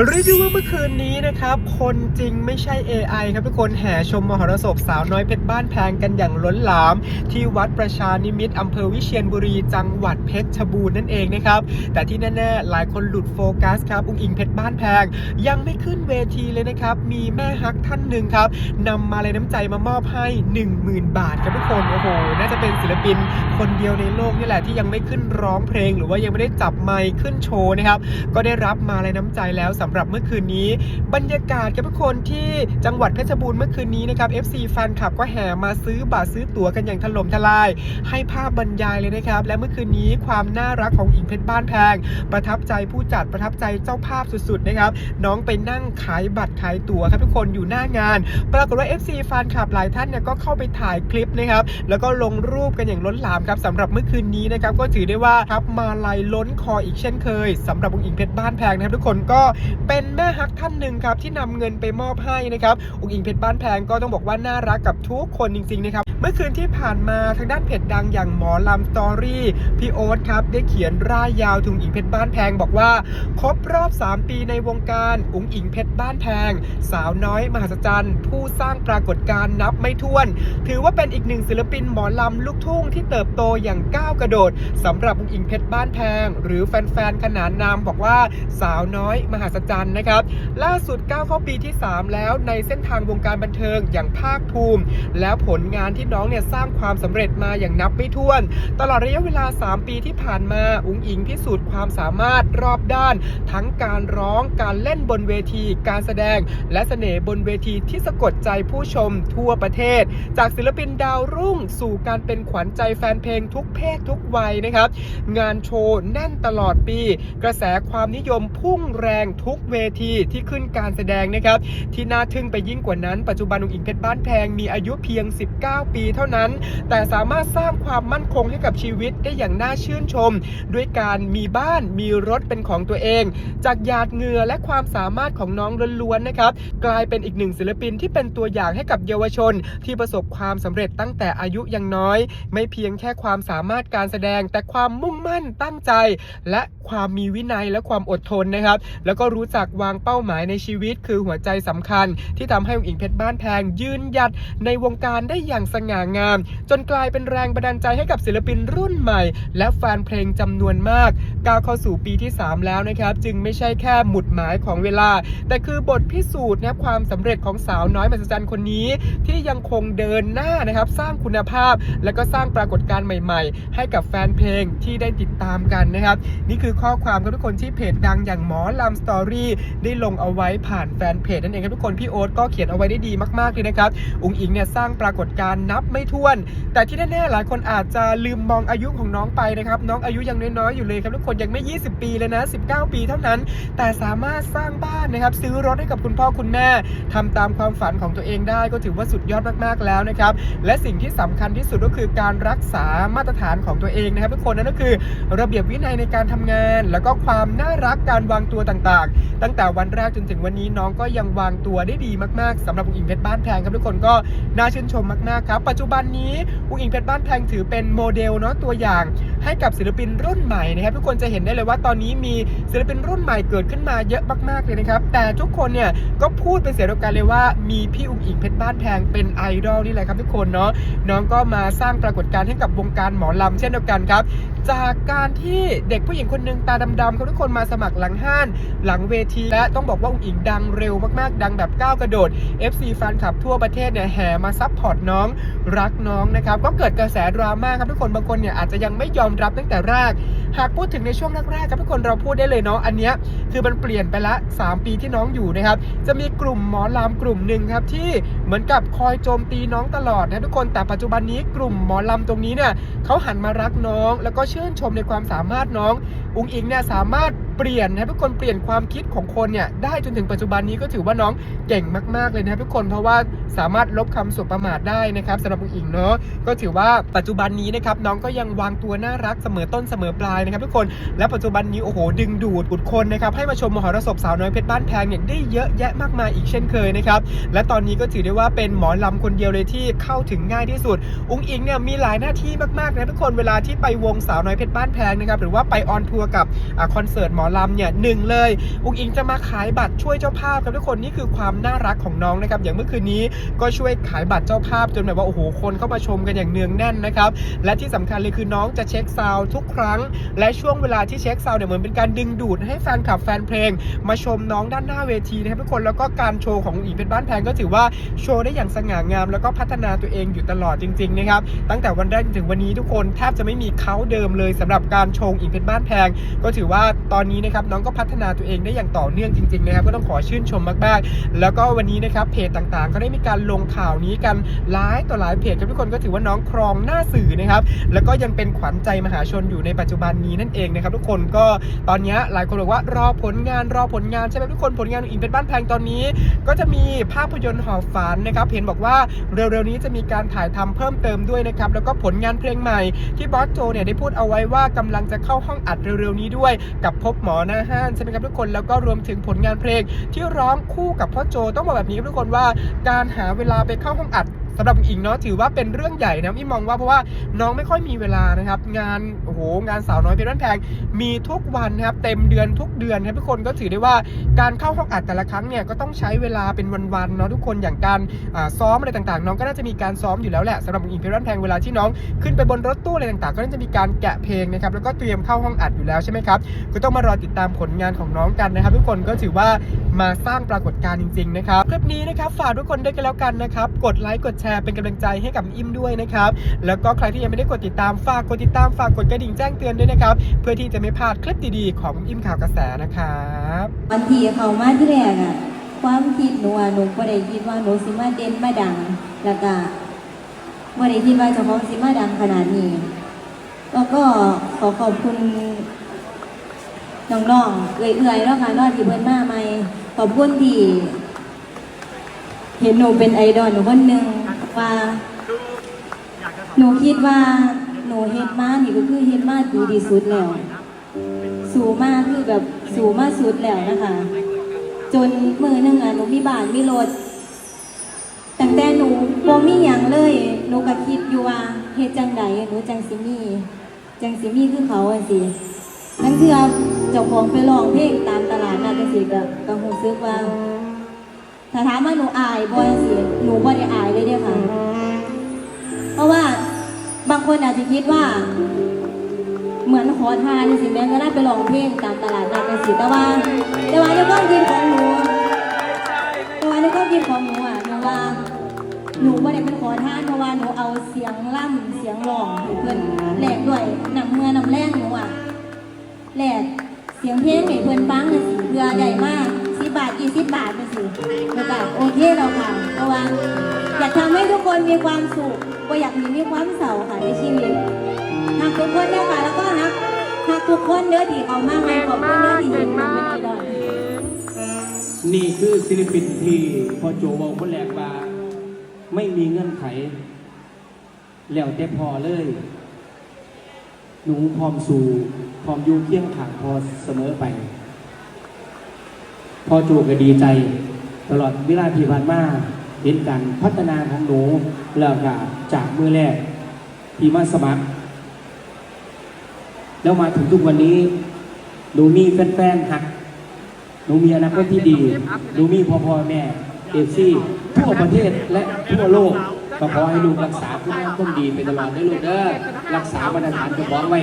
รีวิวว่าเมื่อคืนนี้นะครับ คนจริงไม่ใช่ AI ครับทุกคนแห่ชมมหรสพสาวน้อยเพชรบ้านแพงกันอย่างล้นหลาม ที่วัดประชานิมิตอำเภอวิเชียรบุรีจังหวัดเพชรชบูรณ์นั่นเองนะครับ แต่ที่แน่ๆ หลายคนหลุดโฟกัสครับอุ้งอิงเพชรบ้านแพง ยังไม่ขึ้นเวทีเลยนะครับ มีแม่ฮักท่านหนึ่งครับนำมาเลยน้ำใจมามอบให้ 10,000 บาทครับทุกคนโอ้โหน่าจะเป็นศิลปิน คนเดียวในโลกนี่แหละที่ยังไม่ขึ้นร้องเพลง หรือว่ายังไม่ได้จับไมค์ขึ้นโชว์นะครับก็ได้รับมาเลยน้ำใจแล้วสำหรับเมื่อคืนนี้ บรรยากาศกับทุกคนที่จังหวัดเพชรบูรณ์เมื่อคืนนี้นะครับ FC แฟนคลับก็แห่มาซื้อบัตรซื้อตั๋วกันอย่างถล่มทลาย ให้ภาพบรรยายเลยนะครับ และเมื่อคืนนี้ความน่ารักของอิงเพชรบ้านแพง ประทับใจผู้จัดประทับใจเจ้าภาพสุดๆนะครับ น้องไปนั่งขายบัตรขายตั๋วครับทุกคนอยู่หน้างาน ปรากฏว่า FC แฟนคลับหลายท่านเนี่ยก็เข้าไปถ่ายคลิปนะครับแล้วก็ลงรูปกันอย่างล้นหลามครับสำหรับเมื่อคืนนี้นะครับก็ถือได้ว่าครับมาลัยล้นคออีกเช่นเคยสำหรับองค์อิงเพชรบ้านแพงนะครับทุกคนก็เป็นแม่ฮักท่านหนึ่งครับที่นำเงินไปมอบให้นะครับอุกอิงเพชรบ้านแพงก็ต้องบอกว่าน่ารักกับทุกคนจริงๆนะครับ เมื่อคืนที่ผ่านมาทางด้านเพจดังอย่างหมอลำสตอรี่พี่โอ๊ตครับ ได้เขียนร่ายยาวถึงอิงเพชรบ้านแพงบอกว่า ครบรอบ 3 ปีในวงการอุ๋งอิงเพชรบ้านแพง สาวน้อยมหัศจรรย์ ผู้สร้างปรากฏการณ์นับไม่ถ้วน ถือว่าเป็นอีกหนึ่งศิลปินหมอลำลูกทุ่งที่เติบโตอย่างก้าวกระโดดสำหรับอุ๋งอิงเพชรบ้านแพง หรือแฟนๆขนานนามบอกว่าสาวน้อยมหัศจรรย์นะครับ ล่าสุดก้าวเข้าปีที่ 3 แล้วในเส้นทางวงการบันเทิงอย่างภาคภูมิ แล้วผลงานที่น้องเนี่ยสร้างความสำเร็จมาอย่างนับไม่ถ้วน ตลอดระยะเวลา 3 ปีที่ผ่านมาอุ๋งอิงพิสูจน์ความสามารถรอบด้าน ทั้งการร้องการเล่นบนเวที การแสดง และเสน่ห์บนเวทีที่สะกดใจผู้ชมทั่วประเทศ จากศิลปินดาวรุ่ง สู่การเป็นขวัญใจแฟนเพลงทุกเพศทุกวัยนะครับ งานโชว์แน่นตลอดปี กระแสความนิยมพุ่งแรงทุกเวทีที่ขึ้นการแสดงนะครับ ที่น่าทึ่งไปยิ่งกว่านั้น ปัจจุบันอุ๋งอิงเพชรบ้านแพงมีอายุเพียง 19 ปีเท่านั้น แต่สามารถสร้างความมั่นคงให้กับชีวิตได้อย่างน่าชื่นชม ด้วยการมีบ้านมีรถเป็นของตัวเอง จากหยาดเหงื่อและความสามารถของน้องล้วนๆนะครับกลายเป็นอีกหนึ่งศิลปินที่เป็นตัวอย่างให้กับเยาวชน ที่ประสบความสำเร็จตั้งแต่อายุยังน้อย ไม่เพียงแค่ความสามารถการแสดง แต่ความมุ่งมั่นตั้งใจ และความมีวินัยและความอดทนนะครับ แล้วก็รู้จักวางเป้าหมายในชีวิต คือหัวใจสำคัญ ที่ทำให้องค์อิงเพชรบ้านแพงยืนหยัดในวงการได้อย่างสง่างาม จนกลายเป็นแรงบันดาลใจให้กับศิลปินรุ่นใหม่ และแฟนเพลงจำนวนมากก้าวเข้าสู่ปีที่ 3 แล้วนะครับ จึงไม่ใช่แค่หมุดหมายของเวลา แต่คือบทพิสูจน์นะครับความสำเร็จของสาวน้อยมหัศจรรย์คนนี้ ที่ยังคงเดินหน้านะครับ สร้างคุณภาพ และก็สร้างปรากฏการณ์ใหม่ ๆ ให้กับแฟนเพลงที่ได้ติดตามกันนะครับ นี่คือข้อความครับทุกคนที่เพจดังอย่างหมอลำสตอรี่ได้ลงเอาไว้ผ่านแฟนเพจนั่นเองครับทุกคนพี่โอ๊ตก็เขียนเอาไว้ได้ดีมากๆเลยนะครับ อุงอิงเนี่ยสร้างปรากฏการณ์นับไม่ถ้วน แต่ที่แน่ๆหลายคนอาจจะลืมมองอายุของน้องไปนะครับ น้องอายุยังน้อยๆอยู่เลยครับทุกคนยังไม่ 20 ปีเลยนะ 19 ปีเท่านั้น แต่สามารถสร้างบ้านนะครับซื้อรถให้กับคุณพ่อคุณแม่ทำตามความฝันของตัวเองได้ก็ถือว่าสุดยอดมากๆแล้วนะครับและสิ่งที่สำคัญที่สุดก็คือการรักษามาตรฐานของตัวเองนะครับทุกคนนั่นก็คือระเบียบวินัยในการทำงาน แล้วก็ความน่ารักการวางตัวต่างๆ ตั้งแต่วันแรกจนถึงวันนี้น้องก็ยังวางตัวได้ดีมากๆสำหรับอุ๋งอิงเพชรบ้านแพงครับทุกคนก็น่าชื่นชมมากๆครับปัจจุบันนี้อุ๋งอิงเพชรบ้านแพงถือเป็นโมเดลเนาะตัวอย่างให้กับศิลปินรุ่นใหม่นะครับทุกคนจะเห็นได้เลยว่าตอนนี้มีศิลปินรุ่นใหม่เกิดขึ้นมาเยอะมากๆเลยนะครับ แต่ทุกคนเนี่ยก็พูดเป็นเสียงเดียวกันเลยว่ามีพี่อุ๋งอิงเพชรบ้านแพงเป็นไอดอลนี่แหละครับทุกคนเนาะน้องก็มาสร้างปรากฏการณ์ให้กับวงการหมอลำเช่นเดียวกันครับ จากการที่เด็กผู้หญิงคนหนึ่งตาดำๆเขาทุกคนมาสมัครหลังห้าน หลังเวที และต้องบอกว่าอุ๋งอิงดังเร็วมากๆ ดังแบบก้าวกระโดด FC แฟนคลับทั่วประเทศเนี่ยแห่มาซัพพอร์ตน้องรักน้องนะครับ ก็เกิดกระแสดราม่าครับทุกคนบางคนเนี่ยอาจจะยังไม่ยอมรับตั้งแต่แรกหากพูดถึงในช่วงแรกๆครับทุกคนเราพูดได้เลยเนาะอันเนี้ยคือมันเปลี่ยนไปละ 3 ปีที่น้องอยู่นะครับ จะมีกลุ่มหมอลำกลุ่มหนึ่งครับที่เหมือนกับคอยโจมตีน้องตลอดนะทุกคนแต่ปัจจุบันนี้กลุ่มหมอลำตรงนี้เนี่ยเขาหันมารักน้อง แล้วก็ชื่นชมในความสามารถน้อง อุงอิงเนี่ยสามารถเปลี่ยนนะทุกคนเปลี่ยนความคิดของคนเนี่ยได้จนถึงปัจจุบันนี้ก็ถือว่าน้องเก่งมาก ๆ เลยนะครับทุกคนเพราะว่าสามารถลบคำสบประมาทได้นะครับสำหรับอุงอิงเนาะก็ถือว่าปัจจุบันนี้นะครับน้องก็ยังวางตัวน่ารักเสมอต้นเสมอปลายนะครับทุกคนและปัจจุบันนี้โอ้โหดึงดูดบุดคนนะครับให้มาชมมหรสพสาวน้อยเพชรบ้านแพงเนี่ยได้เยอะแยะมากมายอีกเช่นเคยนะครับและตอนนี้ก็ถือได้ว่าเป็นหมอลำคนเดียวเลยที่เข้าถึงง่ายที่สุด อุงอิงเนี่ยมีหลายหน้าที่มากๆนะทุกคนเวลาที่ไปวงสาวน้อยเพชรบ้านแพงนะครับหรือว่าไปออนทัวตัวกับอคอนเสิร์ตหมอลำเนี่ยหนึ่งเลยอุ้งอิงจะมาขายบัตรช่วยเจ้าภาพครับทุกคนนี่คือความน่ารักของน้องนะครับอย่างเมื่อคืนนี้ก็ช่วยขายบัตรเจ้าภาพจนแบบว่าโอ้โหคนเข้ามาชมกันอย่างเนืองแน่นนะครับและที่สำคัญเลยคือน้องจะเช็คซาวทุกครั้ง และช่วงเวลาที่เช็คซาวเนี่ยเหมือนเป็นการดึงดูดให้แฟนคลับแฟนเพลง มาชมน้องด้านหน้าเวทีนะครับทุกคนแล้วก็การโชว์ของอุ้งอิงเพชรบ้านแพงก็ถือว่าโชว์ได้อย่างสง่างาม แล้วก็พัฒนาตัวเองอยู่ตลอดจริงๆนะครับตั้งแต่วันแรกถึงวันนี้ทุกคนแทบจะไม่มีเขาเดิมเลยสำหรับการโชว์อิงเพชรบ้านแพงก็ถือว่าตอนนี้นะครับน้องก็พัฒนาตัวเองได้อย่างต่อเนื่องจริงๆนะครับก็ต้องขอชื่นชมมากๆ แล้วก็วันนี้นะครับเพจต่างๆ ก็ได้มีการลงข่าวนี้กันหลายต่อหลายเพจครับทุกคนก็ถือว่าน้องครองหน้าสื่อนะครับแล้วก็ยังเป็นขวัญใจมหาชนอยู่ในปัจจุบันนี้นั่นเองนะครับทุกคนก็ตอนนี้หลายคนบอกว่ารอผลงานรอผลงานใช่ไหมทุกคนผลงานอิงเป็นบ้านแพงตอนนี้ ก็จะมีภาพยนตร์หอบฝันนะครับเห็นบอกว่าเร็วๆนี้จะมีการถ่ายทำเพิ่มเติมด้วยนะครับแล้วก็ผลงานเพลงใหม่ที่บอสโจเนี่ยได้พูดเอาไว้ว่ากำลังจะเข้าห้องอัดเร็วๆนี้ด้วยกับพบหมอหน้าห้านใช่ไหมครับทุกคนแล้วก็รวมถึงผลงานเพลงที่ร้องคู่กับพ่อโจต้องบอกแบบนี้ครับทุกคนว่าการหาเวลาไปเข้าห้องอัด สำหรับอิงเนาะถือว่าเป็นเรื่องใหญ่นะพี่มองว่าเพราะว่าน้องไม่ค่อยมีเวลานะครับ งานโอ้โหงานสาวน้อยเพชรบ้านแพงมีทุกวันนะครับเต็มเดือนทุกเดือนครับทุกคนก็ถือได้ว่าการเข้าห้องอัดแต่ละครั้งเนี่ยก็ต้องใช้เวลาเป็นวันๆเนาะทุกคนอย่างการซ้อมอะไรต่างๆ น้องก็น่าจะมีการซ้อมอยู่แล้วแหละสำหรับอิงเพชรบ้านแพงเวลาที่น้องขึ้นไปบนรถตู้อะไรต่างๆ ก็น่าจะมีการแกะเพลงนะครับแล้วก็เตรียมเข้าห้องอัดอยู่แล้วใช่ไหมครับก็ต้องมารอติดตามผลงานของน้องกันนะครับ ทุกคนก็ถือว่ามาสร้างปรากฏการณ์จริง ๆนะครับ คลิปนี้นะครับ ฝากทุกคนด้วยกันแล้วกันนะครับ กดไลค์กดแชร์เป็นกำลังใจให้กับอิมด้วยนะครับ แล้วก็ใครที่ยังไม่ได้กดติดตามฝากกดติดตามฝากกดกระดิ่งแจ้งเตือนด้วยนะครับ เพื่อที่จะไม่พลาดคลิปดีๆของอิมข่าวกระแสนะครับวันที่เขามาที่แรกอะความคิดหนูอะหนูก็ได้คิดว่าหนูสิมาเด่นมาดัง แล้วก็บ่ได้คิดว่าเจ้าของสิมาดังขนาดนี้ แล้วก็ขอขอบคุณน้องๆเอื่อยๆแล้วค่ะรอดที่เพิ่นมาใหม่ขอบคุณที่ เห็นหนูเป็นไอดอลหนูคนหนึ่งว่า หนูคิดว่าหนูเฮ็ดมานี่ก็คือเฮ็ดมาดีที่สุดแล้ว สูงมากคือแบบสูงมากสุดแล้วนะคะ จนมือหนึงอะหนูมีบานมีรถตั้งแต่หนูบ่มีหยังเลย หนูก็คิดอยู่ว่าเฮ็ดจังใดหนูจังสิมีจังสิมีคือเขาอะสินั่นคือเจ้าของไปร้องเพลงตามตลาดนัดจังซี่ก็ก็รู้สึกว่า ถ้าถามว่าหนูอายบ่จังซี่หนูบ่ได้อายเลยเด้อค่ะ เพราะว่าบางคนอาจจะคิดว่า เหมือนขอทานสิแม่ก็ได้ไปร้องเพลงตามตลาดนัดกันสิแต่ว่า แต่ว่าในความคิดของหนูแต่ว่าในความคิดของหนูอะหนูว่าหนูไม่ได้เป็นขอทานเพราะว่าหนูเอาเสียงล่ำเสียงร้องให้เพื่อนแหลกด้วยนำเมื่อนำแรงหนูอะแหลกเสียงเพลงให้เพื่อนฟังเลยสิเพื่อใหญ่มากาทกี่สิบบาทเลยสิแล้วก็โอเคแล้วค่ะเพราะว่าอยากทำให้ทุกคนมีความสุขก็อยากมีมีความเศร้าค่ะในชีวิตหักทุกคนเด้อค่ะแล้วก็หักหักทุกคนเด้อที่เขามาให้ขอบคุณเด้อที่เห็นหนูเป็นไอดอลนี่คือศิลปินที่พอโจบอกคนแรกว่าไม่มีเงื่อนไข แล้วแต่พอเลย หนูพร้อมสู่พร้อมอยู่เคียงข้างพอเสมอไป พอโจก็ดีใจ ตลอดเวลาที่ผ่านมาเห็นการพัฒนาของหนูแล้วก็จากมือแรกที่มาสมัคร แล้วมาถึงทุกวันนี้หนูมีแฟนๆหักหนูมีอนาคตที่ดีหนูมีพ่อพ่อแม่เอฟซี่ทั่วประเทศและทั่วโลกก็ขอให้ลูกรักษาคุณงามความดีไปตลอดได้ลูกเด้อรักษามาตรฐานเฉพาะไว้